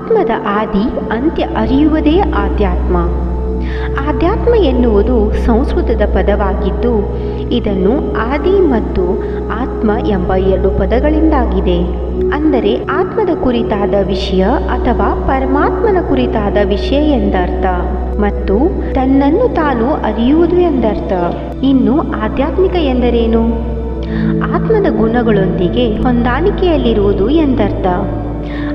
ಆತ್ಮದ ಆದಿ ಅಂತ್ಯ ಅರಿಯುವುದೇ ಆಧ್ಯಾತ್ಮ. ಆಧ್ಯಾತ್ಮ ಎನ್ನುವುದು ಸಂಸ್ಕೃತದ ಪದವಾಗಿದ್ದು, ಇದನ್ನು ಆದಿ ಮತ್ತು ಆತ್ಮ ಎಂಬ ಎರಡು ಪದಗಳಿಂದಾಗಿದೆ. ಅಂದರೆ ಆತ್ಮದ ಕುರಿತಾದ ವಿಷಯ ಅಥವಾ ಪರಮಾತ್ಮನ ಕುರಿತಾದ ವಿಷಯ ಎಂದರ್ಥ. ಮತ್ತು ತನ್ನನ್ನು ತಾನು ಅರಿಯುವುದು ಎಂದರ್ಥ. ಇನ್ನು ಆಧ್ಯಾತ್ಮಿಕ ಎಂದರೇನು? ಆತ್ಮದ ಗುಣಗಳೊಂದಿಗೆ ಹೊಂದಾಣಿಕೆಯಲ್ಲಿರುವುದು ಎಂದರ್ಥ.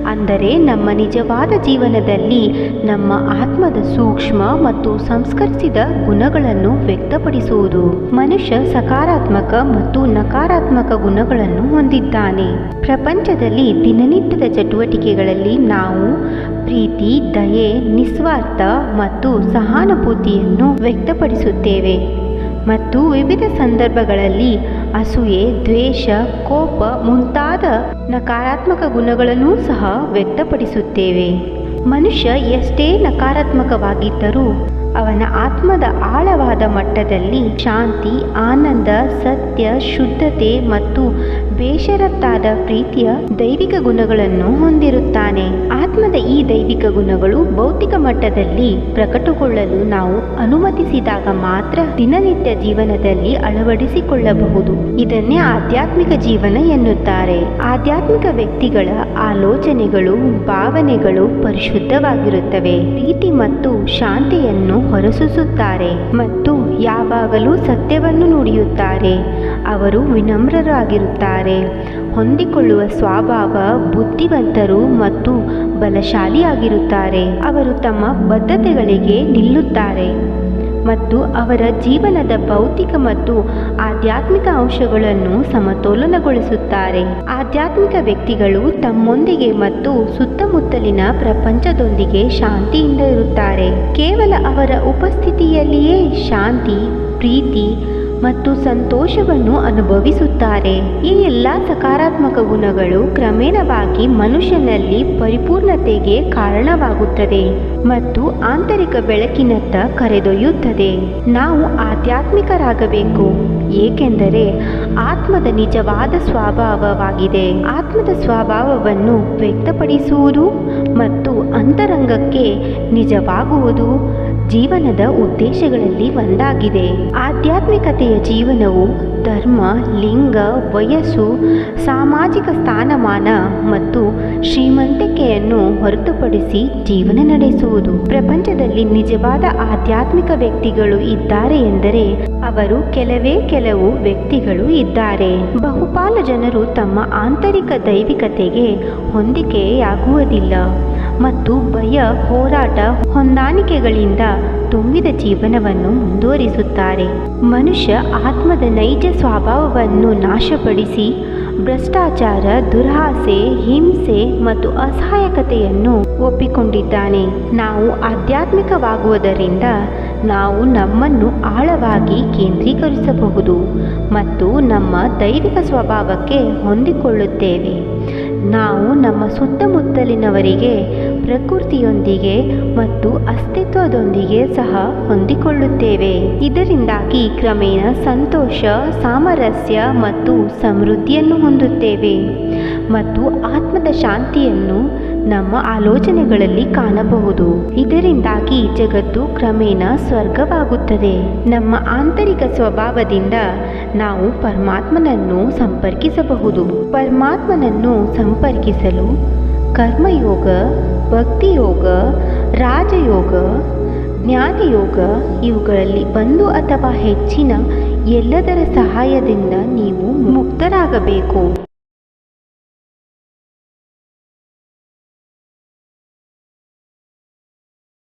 ಅಂದರೆ ನಮ್ಮ ನಿಜವಾದ ಜೀವನದಲ್ಲಿ ನಮ್ಮ ಆತ್ಮದ ಸೂಕ್ಷ್ಮ ಮತ್ತು ಸಂಸ್ಕರಿಸಿದ ಗುಣಗಳನ್ನು ವ್ಯಕ್ತಪಡಿಸುವುದು. ಮನುಷ್ಯ ಸಕಾರಾತ್ಮಕ ಮತ್ತು ನಕಾರಾತ್ಮಕ ಗುಣಗಳನ್ನು ಹೊಂದಿದ್ದಾನೆ. ಪ್ರಪಂಚದಲ್ಲಿ ದಿನನಿತ್ಯದ ಚಟುವಟಿಕೆಗಳಲ್ಲಿ ನಾವು ಪ್ರೀತಿ, ದಯೆ, ನಿಸ್ವಾರ್ಥ ಮತ್ತು ಸಹಾನುಭೂತಿಯನ್ನು ವ್ಯಕ್ತಪಡಿಸುತ್ತೇವೆ. ಮತ್ತು ವಿವಿಧ ಸಂದರ್ಭಗಳಲ್ಲಿ ಅಸೂಯೆ, ದ್ವೇಷ, ಕೋಪ ಮುಂತಾದ ನಕಾರಾತ್ಮಕ ಗುಣಗಳನ್ನೂ ಸಹ ವ್ಯಕ್ತಪಡಿಸುತ್ತೇವೆ. ಮನುಷ್ಯ ಎಷ್ಟೇ ನಕಾರಾತ್ಮಕವಾಗಿದ್ದರೂ ಅವನ ಆತ್ಮದ ಆಳವಾದ ಮಟ್ಟದಲ್ಲಿ ಶಾಂತಿ, ಆನಂದ, ಸತ್ಯ, ಶುದ್ಧತೆ ಮತ್ತು ಬೇಷರತ್ತಾದ ಪ್ರೀತಿಯ ದೈವಿಕ ಗುಣಗಳನ್ನು ಹೊಂದಿರುತ್ತಾನೆ. ಆತ್ಮದ ಈ ದೈವಿಕ ಗುಣಗಳು ಭೌತಿಕ ಮಟ್ಟದಲ್ಲಿ ಪ್ರಕಟಗೊಳ್ಳಲು ನಾವು ಅನುಮತಿಸಿದಾಗ ಮಾತ್ರ ದಿನನಿತ್ಯ ಜೀವನದಲ್ಲಿ ಅಳವಡಿಸಿಕೊಳ್ಳಬಹುದು. ಇದನ್ನೇ ಆಧ್ಯಾತ್ಮಿಕ ಜೀವನ ಎನ್ನುತ್ತಾರೆ. ಆಧ್ಯಾತ್ಮಿಕ ವ್ಯಕ್ತಿಗಳ ಆಲೋಚನೆಗಳು, ಭಾವನೆಗಳು ಪರಿಶುದ್ಧವಾಗಿರುತ್ತವೆ. ಪ್ರೀತಿ ಮತ್ತು ಶಾಂತಿಯನ್ನು ಹೊರಸೂಸುತ್ತಾರೆ ಮತ್ತು ಯಾವಾಗಲೂ ಸತ್ಯವನ್ನು ನುಡಿಯುತ್ತಾರೆ. ಅವರು ವಿನಮ್ರರಾಗಿರುತ್ತಾರೆ. ಹೊಂದಿಕೊಳ್ಳುವ ಸ್ವಭಾವ ಬುದ್ಧಿವಂತರು ಮತ್ತು ಬಲಶಾಲಿಯಾಗಿರುತ್ತಾರೆ. ಅವರು ತಮ್ಮ ಬದ್ಧತೆಗಳಿಗೆ ನಿಲ್ಲುತ್ತಾರೆ ಮತ್ತು ಅವರ ಜೀವನದ ಭೌತಿಕ ಮತ್ತು ಆಧ್ಯಾತ್ಮಿಕ ಅಂಶಗಳನ್ನು ಸಮತೋಲನಗೊಳಿಸುತ್ತಾರೆ. ಆಧ್ಯಾತ್ಮಿಕ ವ್ಯಕ್ತಿಗಳು ತಮ್ಮೊಂದಿಗೆ ಮತ್ತು ಸುತ್ತಮುತ್ತಲಿನ ಪ್ರಪಂಚದೊಂದಿಗೆ ಶಾಂತಿಯಿಂದ ಇರುತ್ತಾರೆ. ಕೇವಲ ಅವರ ಉಪಸ್ಥಿತಿಯಲ್ಲಿಯೇ ಶಾಂತಿ, ಪ್ರೀತಿ ಮತ್ತು ಸಂತೋಷವನ್ನು ಅನುಭವಿಸುತ್ತಾರೆ. ಈ ಎಲ್ಲ ಸಕಾರಾತ್ಮಕ ಗುಣಗಳು ಕ್ರಮೇಣವಾಗಿ ಮನುಷ್ಯನಲ್ಲಿ ಪರಿಪೂರ್ಣತೆಗೆ ಕಾರಣವಾಗುತ್ತದೆ ಮತ್ತು ಆಂತರಿಕ ಬೆಳಕಿನತ್ತ ಕರೆದೊಯ್ಯುತ್ತದೆ. ನಾವು ಆಧ್ಯಾತ್ಮಿಕರಾಗಬೇಕು, ಏಕೆಂದರೆ ಆತ್ಮದ ನಿಜವಾದ ಸ್ವಭಾವವಾಗಿದೆ. ಆತ್ಮದ ಸ್ವಭಾವವನ್ನು ವ್ಯಕ್ತಪಡಿಸುವುದು ಮತ್ತು ಅಂತರಂಗಕ್ಕೆ ನಿಜವಾಗುವುದು ಜೀವನದ ಉದ್ದೇಶಗಳಲ್ಲಿ ಒಂದಾಗಿದೆ. ಆಧ್ಯಾತ್ಮಿಕತೆಯ ಜೀವನವು ಧರ್ಮ, ಲಿಂಗ, ವಯಸ್ಸು, ಸಾಮಾಜಿಕ ಸ್ಥಾನಮಾನ ಮತ್ತು ಶ್ರೀಮಂತಿಕೆಯನ್ನು ಹೊರತುಪಡಿಸಿ ಜೀವನ ನಡೆಸುವುದು. ಪ್ರಪಂಚದಲ್ಲಿ ನಿಜವಾದ ಆಧ್ಯಾತ್ಮಿಕ ವ್ಯಕ್ತಿಗಳು ಇದ್ದಾರೆ ಎಂದರೆ ಅವರು ಕೆಲವೇ ಕೆಲವು ವ್ಯಕ್ತಿಗಳು ಇದ್ದಾರೆ. ಬಹುಪಾಲು ಜನರು ತಮ್ಮ ಆಂತರಿಕ ದೈವಿಕತೆಗೆ ಹೊಂದಿಕೆಯಾಗುವುದಿಲ್ಲ. ಮತ್ತು ಭಯ, ಹೋರಾಟ, ಹೊಂದಾಣಿಕೆಗಳಿಂದ ತುಂಬಿದ ಜೀವನವನ್ನು ಮುಂದುವರಿಸುತ್ತಾರೆ. ಮನುಷ್ಯ ಆತ್ಮದ ನೈಜ ಸ್ವಭಾವವನ್ನು ನಾಶಪಡಿಸಿ, ಭ್ರಷ್ಟಾಚಾರ, ದುರಾಸೆ, ಹಿಂಸೆ ಮತ್ತು ಅಸಹಾಯಕತೆಯನ್ನು ಒಪ್ಪಿಕೊಂಡಿದ್ದಾನೆ. ನಾವು ಆಧ್ಯಾತ್ಮಿಕವಾಗುವುದರಿಂದ ನಾವು ನಮ್ಮನ್ನು ಆಳವಾಗಿ ಕೇಂದ್ರೀಕರಿಸಬಹುದು ಮತ್ತು ನಮ್ಮ ದೈವಿಕ ಸ್ವಭಾವಕ್ಕೆ ಹೊಂದಿಕೊಳ್ಳುತ್ತೇವೆ. ನಾವು ನಮ್ಮ ಸುತ್ತಮುತ್ತಲಿನವರಿಗೆ ಪ್ರಕೃತಿಯೊಂದಿಗೆ ಮತ್ತು ಅಸ್ತಿತ್ವದೊಂದಿಗೆ ಸಹ ಹೊಂದಿಕೊಳ್ಳುತ್ತೇವೆ. ಇದರಿಂದಾಗಿ ಕ್ರಮೇಣ ಸಂತೋಷ, ಸಾಮರಸ್ಯ ಮತ್ತು ಸಮೃದ್ಧಿಯನ್ನು ಹೊಂದುತ್ತೇವೆ. ಮತ್ತು ಆತ್ಮದ ಶಾಂತಿಯನ್ನು ನಮ್ಮ ಆಲೋಚನೆಗಳಲ್ಲಿ ಕಾಣಬಹುದು. ಇದರಿಂದಾಗಿ ಜಗತ್ತು ಕ್ರಮೇಣ ಸ್ವರ್ಗವಾಗುತ್ತದೆ. ನಮ್ಮ ಆಂತರಿಕ ಸ್ವಭಾವದಿಂದ ನಾವು ಪರಮಾತ್ಮನನ್ನು ಸಂಪರ್ಕಿಸಬಹುದು. ಪರಮಾತ್ಮನನ್ನು ಸಂಪರ್ಕಿಸಲು ಕರ್ಮಯೋಗ ಭಕ್ತಿಯೋಗ ರಾಜಯೋಗ ಜ್ಞಾನಯೋಗ ಇವುಗಳಲ್ಲಿ ಒಂದು ಅಥವಾ ಹೆಚ್ಚಿನ ಎಲ್ಲದರ ಸಹಾಯದಿಂದ ನೀವು ಮುಕ್ತರಾಗಬೇಕು.